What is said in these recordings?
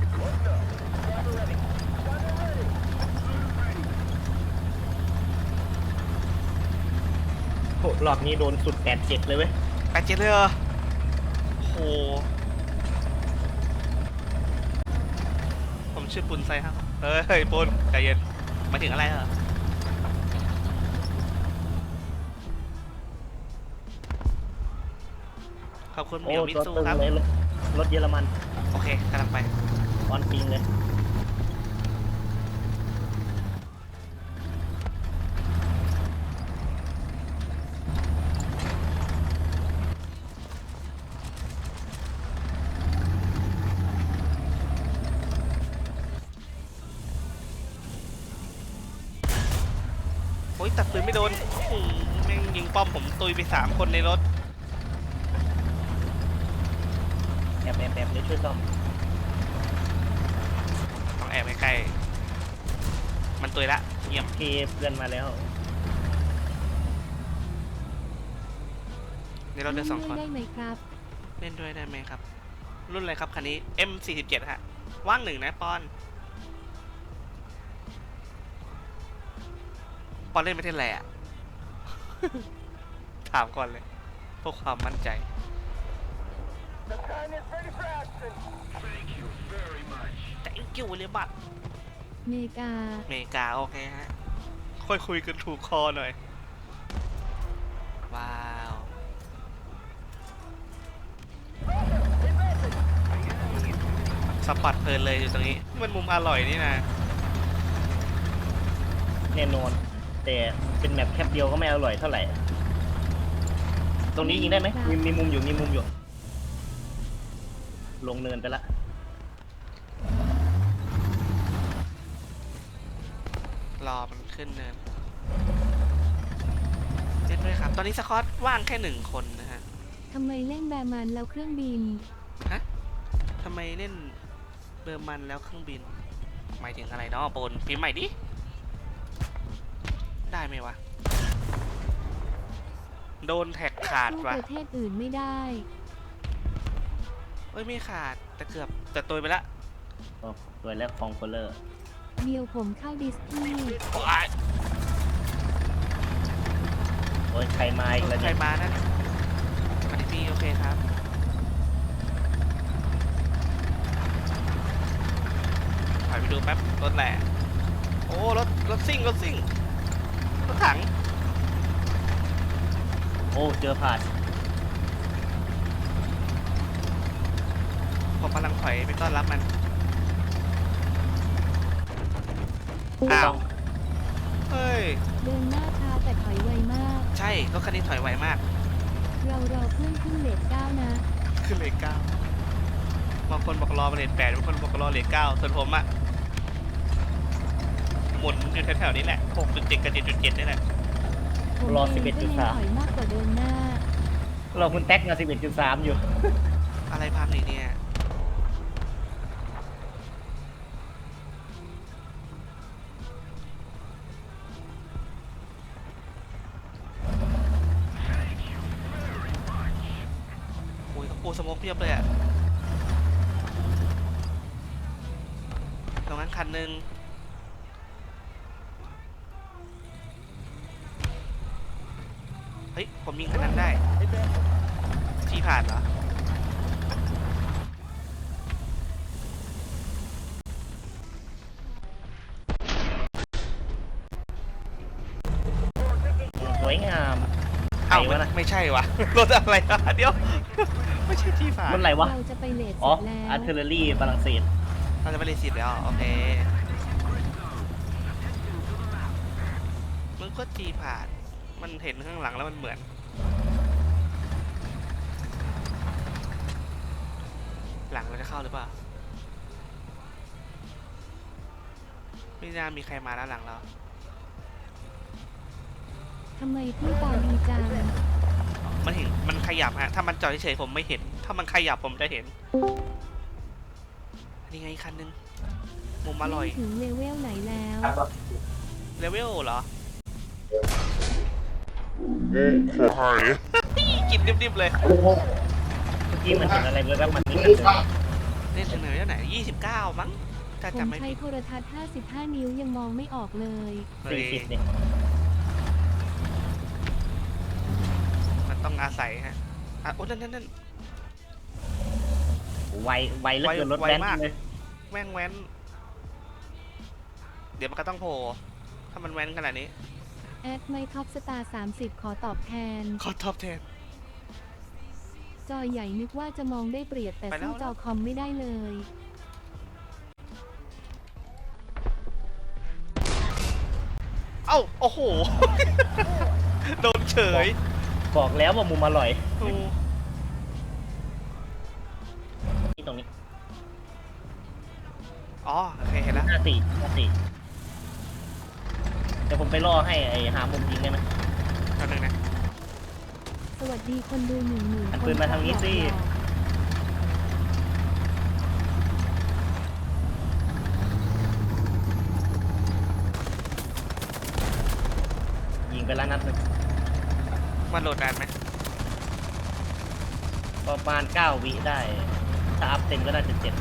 ปิดโหรอบนี้โดนสุดแปดเจ็ดเลยเว้ยแปดเจ็ดเลยเหรอโห ผมชื่อปุนไซครับเฮ้ยปุนใจเย็นหมายถึงอะไรเหรอขอบคุณเหโอ้มียวมิตัวซูตึงครับเลย รถรถเยอรมันโอเคกำลังไป ออนปิงเลยโอ้ยตัดปืนไม่โดนอืมแม่งยิงป้อมผมตุยไปสามคนในรถ แอบแอบแอบเดี๋ยวช่วยซ่อมต้องแอบใกล้ๆมันตุยละเงียบเคเพื่อนมาแล้วในรถเดือสองคนได้ไหมครับ เล่นด้วยได้ไหมครับ รุ่นอะไรครับคันนี้ M47 ฮะ ว่างหนึ่งนะปอน ปอนเล่นไม่เท่นไรอะถามก่อนเลยพื่อความมั่นใจ เลยบัตเมกา อเมริกาโอเคฮะ ค่อยคุยกันถูกคอหน่อย ว้าวสปอตเพลินเลยอยู่ตรงนี้ มันมุมอร่อยนี่นะ แน่นอน แต่เป็นแมปแคปเดียวก็ไม่อร่อยเท่าไหร่ ตรงนี้ยิงได้ไหมมีมีมุมอยู่มีมุมอยู่ ลงเนินไปละ รอมันขึ้นเนินเล่นด้วยครับ ตอนนี้สกอตว่างแค่หนึ่งคนนะฮะทำไมเล่นแบร์มันแล้วเครื่องบิน ฮะทำไมเล่นเบอร์มันแล้วเครื่องบิน หมายถึงอะไรเนาะปนพิมพ์ใหม่ดิ ได้ไหมวะ โดนแท็กขาดสู้ว่ะประเทศอื่นไม่ได้ เอ้ยไม่ขาดแต่เกือบแต่ตัวไปละโอ้สวยแล้วฟองโคลเลอร์ เดียวผมเข้าดิสนีย์โอ้ยโอ้ยใครมาอีกแล้วใครเนี่ยมานั่นสวัสดีพี่โอเคครับ ถอยไปดูแป๊บ รถแหละ โอ้ รถ รถซิ่ง รถซิ่ง รถถัง โอ้เจอผ่านผมกำลังถอยไปต้อนรับมัน อ้าว เฮ้ย เดินหน้าช้าแต่ถอยไวมาก ใช่รถคันนี้ถอยไวมาก เรารอเพื่อนขึ้นเลทเก้านะ ขึ้นเลทเก้าบางคนบอกรอมาเลทแปดบางคนบอกรอเลทเก้าส่วนผมอะหมุนอยู่แถวๆนี้แหละหกจุดเจ็ดกับเจ็ดจุดเจ็ดนี่แหละ ผมรอเองก็เน้น11.3ถอยมากกว่าเดินหน้า เราคุณแท็กมา11.3 อยู่ อะไรพังอีกเนี่ย โอ้ยโอ้สโมกเพียบเลยอะตรงนั้นคันหนึ่งเฮ้ย ผมยิงคันนั้นได้ที่ผ่านเหรอ สวยงาม เอ้า ไหนวะน่ะไม่ใช่วะ รถอะไรวะเดี๋ยว ไม่ใช่ที่ผ่านรถอะไรวะ เราจะไปเลทอ๋อ เสร็จแล้วอาร์เทอร์รี่ฝรั่งเศส เราจะไปรีสิตแล้ว โอเคมันก็จีผ่าน มันเห็นข้างหลังแล้วมันเหมือน หลังเราจะเข้าหรือเปล่า ไม่น่ามีใครมาแล้วหลังเรา ทำไมพี่ตาดีจัง มันเห็นมันขยับฮะถ้ามันจอดเฉยๆผมไม่เห็น ถ้ามันขยับผมจะเห็นนี่ไงอีกคันนึงมุมอร่อยถึงเลเวลไหนแล้วเลเวลเหรอกินดิบๆเลยเมื่อกี้มันเห็นอะไรแวบๆมันนี่มันเดินเล่นเหนือที่ไหนยี่สิบเก้ามั้งถ้าผมจำไม่ใช้ผิดโทรทัศน์55นิ้วยังมองไม่ออกเลยเฮ้สี่ยสิบเนี่ย มันต้ องอาศัยฮะอะโอ้นั่นนั่นนั่น ไวไวเหลือเกินไวรถแว้นไวมาก เลยแว่งแว้น เดี๋ยวมันก็ต้องโผล่ถ้ามันแว้นขนาดนี้ แอดไม่ท็อปสตาร์30 ขอตอบแทน ขอท็อปเทน จอใหญ่นึกว่าจะมองได้เปรียบแต่ไปแล้ว สู้จอคอมไม่ได้เลย เอ้า โอ้โห โดนเฉย บอกแล้วว่ามุมอร่อยโอ้ที่ตรงนี้อ๋อโอเคเห็นแล้ว ห้าสี่ห้าสี่เดี๋ยวผมไปล่อให้ไอ้หามุมยิงได้ไหม ตอนนึงนะ สวัสดีคนดูหนึ่งหมื่นหันคปืนมาทางนี้สิหยอกยิงไปแล้วนัดหนึ่ง มันโหลดนานไหมประมาณเก้าวิได้ ถ้าอัพเต็มก็น่าจะเจ็ด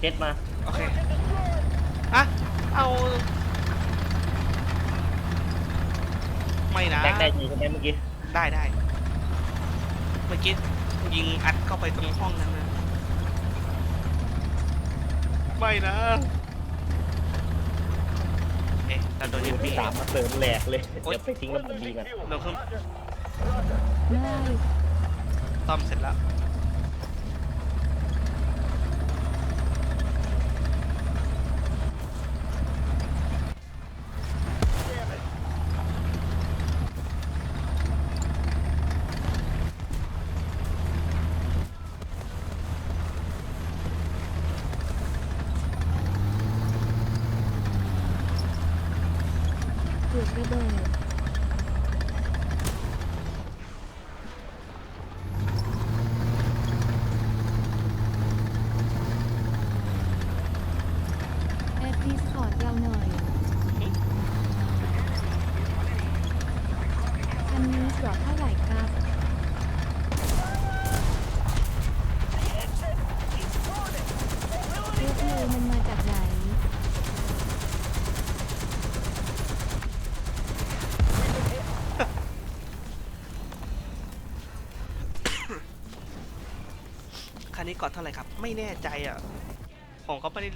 เจ็ดมา โอเคอะเอาไม่นะแบกได้ยิงใช่ไหมเมื่อกี้ ได้ได้เมื่อกี้ยิงอัดเข้าไปตรงห้องนั้นนะไม่นะเอ๊ะเราโดนยิงที่พี่สามมาเสริมแหลกเลยโอ๊ย เดี๋ยวไปทิ้งระเบิดดีกัน โดนเครื่อง ได้ซ่อมเสร็จแล้ว เกิดระเบิดแอดดิสคอร์ดเราหน่อยคันนี้กรอเท่าไหร่ครับเรียกเลยมันมาจากไหน คั นี้ก่อเท่าไหร่ครับ ไม่แน่ใจอะผมก็ไม่ได้